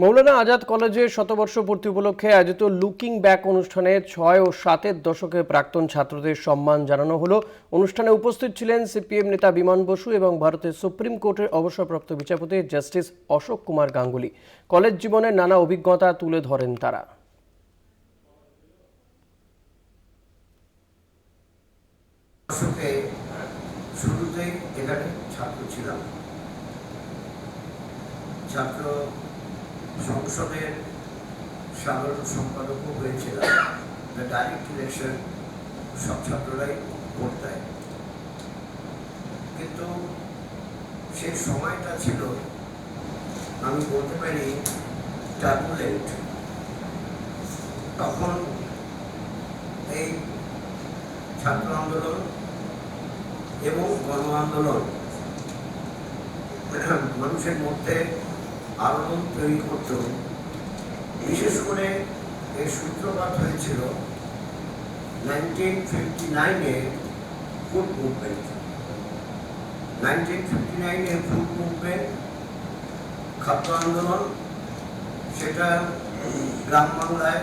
মৌলানা আজাদ কলেজে শতবর্ষ পূর্তি উপলক্ষে আয়োজিত লুকিং ব্যাক অনুষ্ঠানে ছয় ও সাতের দশকে প্রাক্তন ছাত্রদের সম্মান জানানো হলো। অনুষ্ঠানে উপস্থিত ছিলেন সিপিএম নেতা বিমান বসু এবং ভারতের সুপ্রিম কোর্টের অবসরপ্রাপ্ত বিচারপতি জাস্টিস অশোক কুমার গাঙ্গুলি। কলেজ জীবনের নানা অভিজ্ঞতা তুলে ধরেন তারা। ছাত্র সংসদের সাধারণ সম্পাদকও হয়েছিলাম ডাইরেক্ট ইলেকশন সব ছাত্ররাই ভোট কিন্তু সেই সময়টা ছিল, আমি বলতে পারি টার্বুলেন্ট তখন এই ছাত্র আন্দোলন এবং গণ আন্দোলন মানুষের মধ্যে আলোড়ন তৈরি করত বিশেষ করে এর সূত্রপাত হয়েছিল নাইনটিন ফিফটি নাইনে ফুড মুভমেন্ট নাইনটিন ফিফটি নাইনে ফুড মুভমেন্ট খাদ্য আন্দোলন, সেটা গ্রাম বাংলায়